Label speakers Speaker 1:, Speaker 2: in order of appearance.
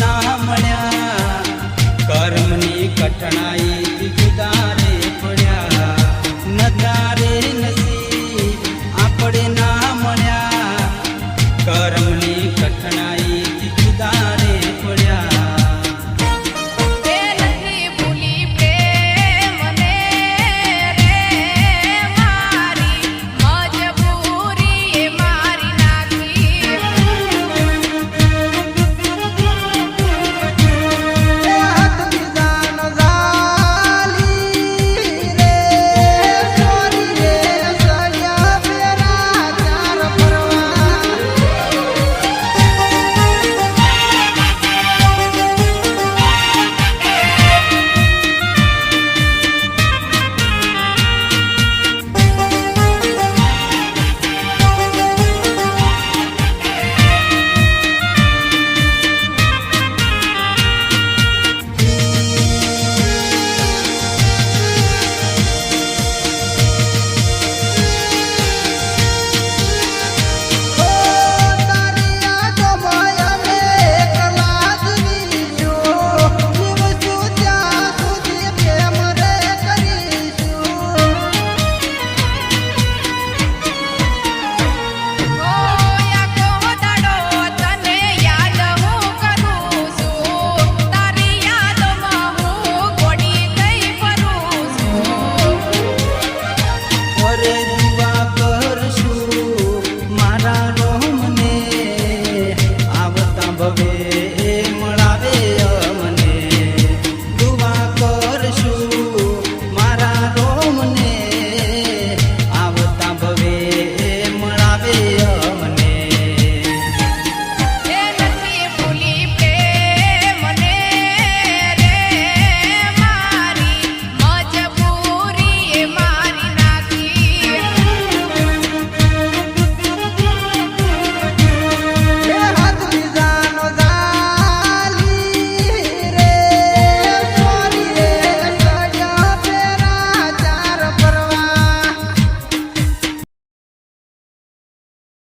Speaker 1: ના મળ્યા. કર્મની કઠણાઈ જુદા Hare